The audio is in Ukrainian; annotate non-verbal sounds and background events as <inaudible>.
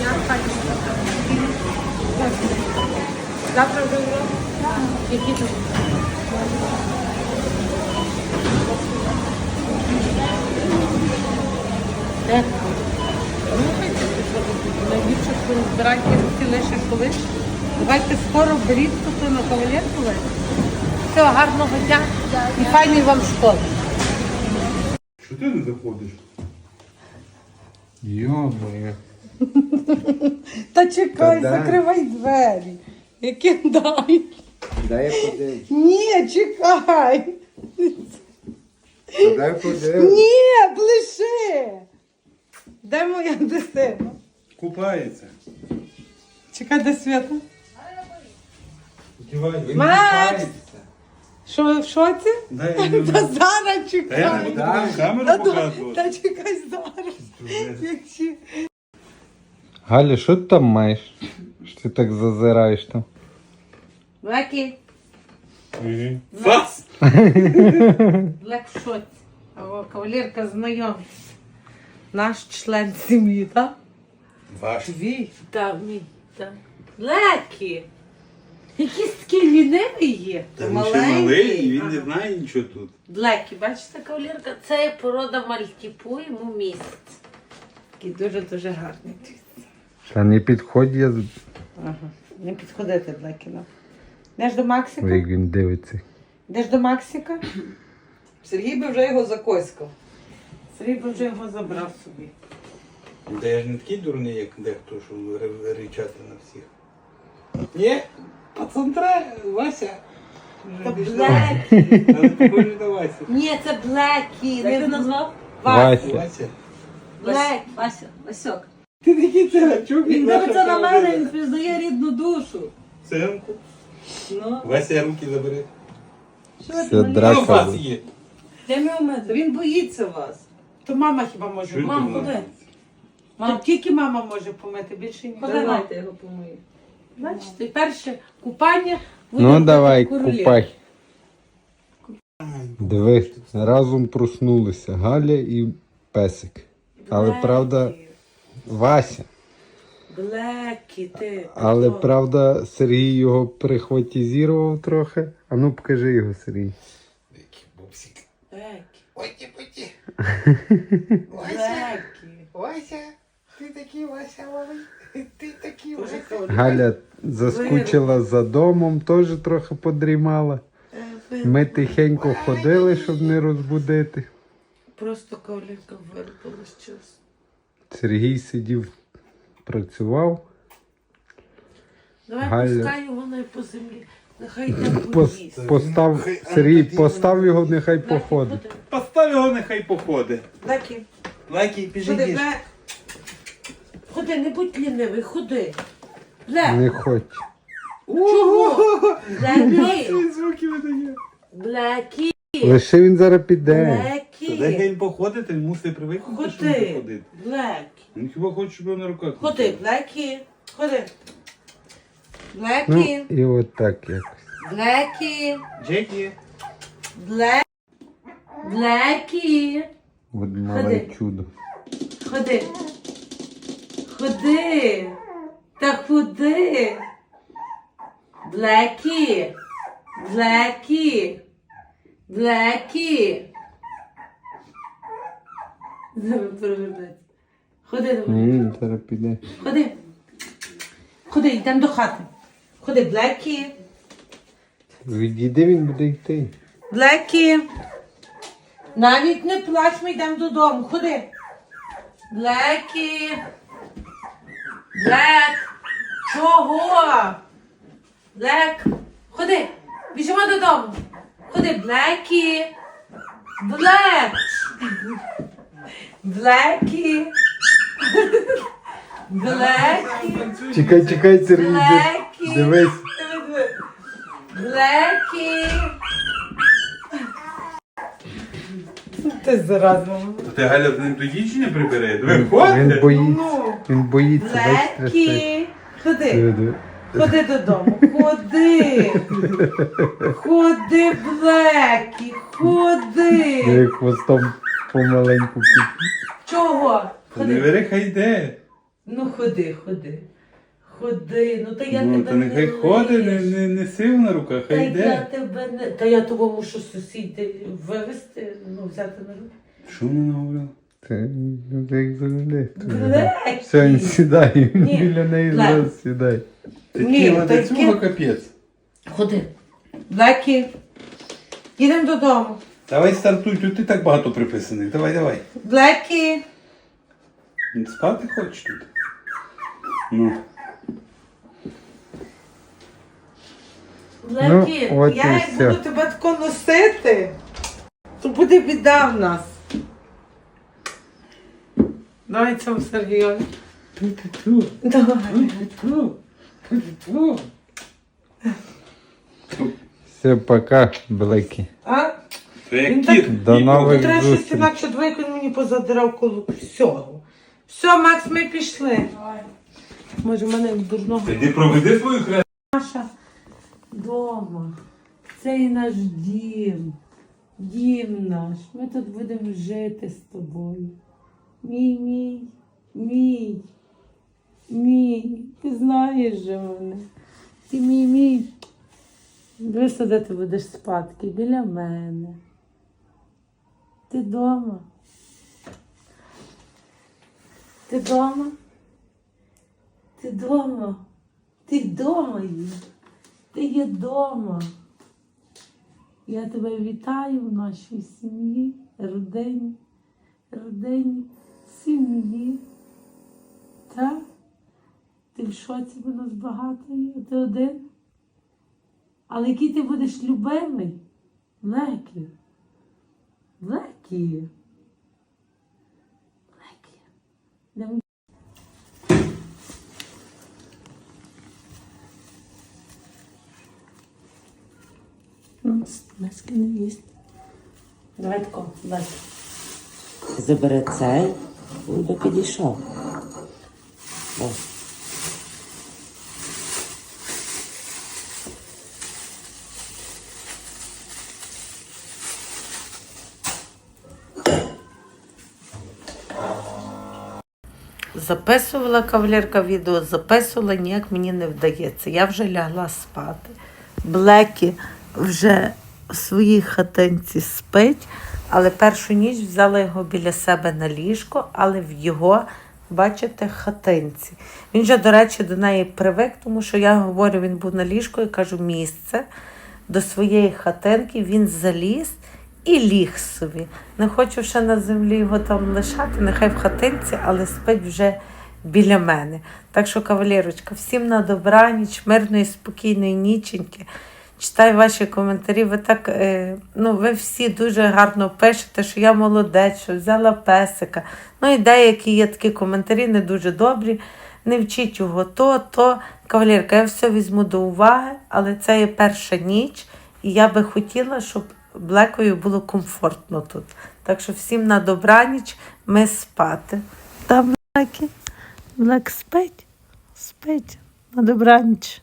дня, хай. Завтра вже урок? Які там? Де? Найбільше, що розбирайте руки лише колись. Давайте скоро беріть тут на кавалерку. Все, гарного дня і файної вам школи. Що ти не заходиш? Йо-моє. Та чекай, Та дай. закривай двері. Яке дай? Дай я подивлюсь. Ні, чекай. Дай подивлюсь. Ні, ближи. Де моя дитина? Купається. Чекай, де свята. Дівай. Він Макс! купається. Що ви в шоці? Дай Та зараз Та я не чекай. буду тобі камеру Та, то- показувати. та чекай зараз. Якщо- Галя, що ти там маєш? Що ти так зазираєш там? Блекі, Мгм. Фас! <laughs> Блек в шоці. О, кавалерка знайомиться. Наш член сім'ї, так? Ваш. Твій? Так, мій. Блекі. Якийсь такий лінивий є. Та він ще малий, і він не знає нічого тут. Блекі, бачите, кавалерка, це є порода мальтіпу, йому місяць. Такий дуже-дуже гарний. Та не підходь, я з- Ага. Не підходити, Блекі, нам. Йдеш до Максика? як він дивиться. Йдеш до Максика? Сергій би вже його закоськав. Сергій би вже його забрав собі. Та я ж не такий дурний, як дехто, що ри- ричати на всіх. Ні, пацан треба, Вася. Та Вже Блекі. Але похоже. Ні, це Блекі. Як не ти назвав? Вася. Вася. Блек. Вася, Васьок. Ти такий цигачок. Він дивиться на мене, він пізнає рідну душу. Синку. Ну, Вася руки забери. що Це ти мені? драка. Ну, є. Де мій метр? Він боїться вас. То мама хіба може Чуєте, помити? Мам, куди? То Мам, тільки мама може помити, більше ніхто. давайте його помию. Бачите, перше купання. буде Ну давай, королів. купай. Диви, разом проснулися Галя і песик. Але Блекі. правда, Вася. Блекі, ти. Але правда, Сергій його прихватізірував трохи. А ну покажи його, Сергій. Який бобсик. Блекі. Ой, поті. <laughs> Блекі. Вася, такий Вася малий. Ти такий Вася. Галя заскучила за домом, теж трохи подрімала. Е, Ми тихенько ходили, щоб не розбудити. Просто кавалерка вирубила щось. Сергій сидів, працював. Давай Галя. пускай його не по землі. Нехай Пос- поїсть. постав, Сергій, постав його, нехай походить. Постав його, нехай походить. Блекі, Лайки, біжи. Ходи, не будь лінивий, ходи. Блек, Не хоче. чого? Блекі, Він звуки видає. Блекі, Лише він зараз піде. Блекі. він походити, він мусить привикнути, що він Ходи, походити. Блекі. Він хіба хоче, щоб його на руках. Ходи, носили. Блекі, ходи. Ну, Блекі, і от так якось. Блекі, Джекі. Блек. Блекі. От мале Ходи. чудо. Ходи. Ходи. Та ходи. Блекі. Блекі. Блекі. Ходи до мене. Зараз піде. Ходи. Ходи, йдемо до хати. Ходи, Блекі. Відійди, він буде йти. Блекі. Навіть не плач, ми йдемо додому. Ходи. Блекі. Блек. Чого? Блек. Ходи. Біжимо додому. Ходи, Блекі. Блек. Блекі. Блекі. Чекай, чекай, Сергій. Блекі. Дивись. Блекі. <laughs> Ти зараза. То ти Галя не прибере? Диви, Він ходить. боїться. Він боїться. Блекі. Ходи. Диви. Ходи додому. Ходи. Ходи, Блекі. Ходи. Диви, хвостом помаленьку піти. Чого? Та не бери, хай йде. Ну ходи, ходи. Ходи, ну та я Ну, тебе та нехай не ходить, не, не, не сив на руках, Та хай я тебе не. Та я того мушу сусіди вивезти, ну взяти на руки. Що вона говорила? Ти ти як завжди. Все, сідай. Ні. <laughs> Біля неї Ле. зразу сідай. Ти Ні, тіла до цього капець. Ходи. Блекі, їдемо додому. Давай стартуй, тут ти так багато приписаних. Давай, давай. Блекі. Спати хочеш тут? Ну. Блекі, Ну, от я і як все. буду тебе тако носити, то буде біда в нас. Давай цьому Сергію. Ту-ту-ту. Давай. Ту-ту-ту. Ту-ту-ту. Все, пока, Блекі. А? Він так- До нових треба щось зустріч. інакше двойку він мені позадирав коло всього. Все, Макс, ми пішли. Може, в мене дурного. Ти проведи свою хресту. Наша дома. Це і наш дім. Дім наш. Ми тут будемо жити з тобою. Мій, мій, мій, мій. Ти знаєш же мене. Ти мій, мій. Дивись, де ти будеш спадки біля мене. Ти дома. Ти дома? Ти дома? Ти вдома є. Ти є вдома. Я тебе вітаю в нашій сім'ї, родині, родині, сім'ї. Так? Ти в шоці, бо нас багато є, ти один. Але який ти будеш любимий? Лекі. Лекі. Лекі. Ну, Лески не їсть. Давай тако, Лески. Забере цей, він би підійшов. О. Записувала кавалерка відео, записувала, ніяк мені не вдається. Я вже лягла спати. Блекі вже в своїй хатинці спить, але першу ніч взяла його біля себе на ліжко, але в його, бачите, хатинці. Він же, до речі, до неї привик, тому що я говорю, він був на ліжку і кажу місце до своєї хатинки, він заліз і ліг собі. Не хочу ще на землі його там лишати, нехай в хатинці, але спить вже біля мене. Так що, кавалерочка, всім на добраніч, мирної, спокійної ніченьки. Читаю ваші коментарі. Ви так, е, ну, ви всі дуже гарно пишете, що я молодець, що взяла песика. Ну і деякі є такі коментарі, не дуже добрі. Не вчіть його то, то. Кавалерка, я все візьму до уваги, але це є перша ніч, і я би хотіла, щоб Блекою було комфортно тут. Так що всім на добраніч, ми спати. Та Блекі, Блек спить, спить на добраніч.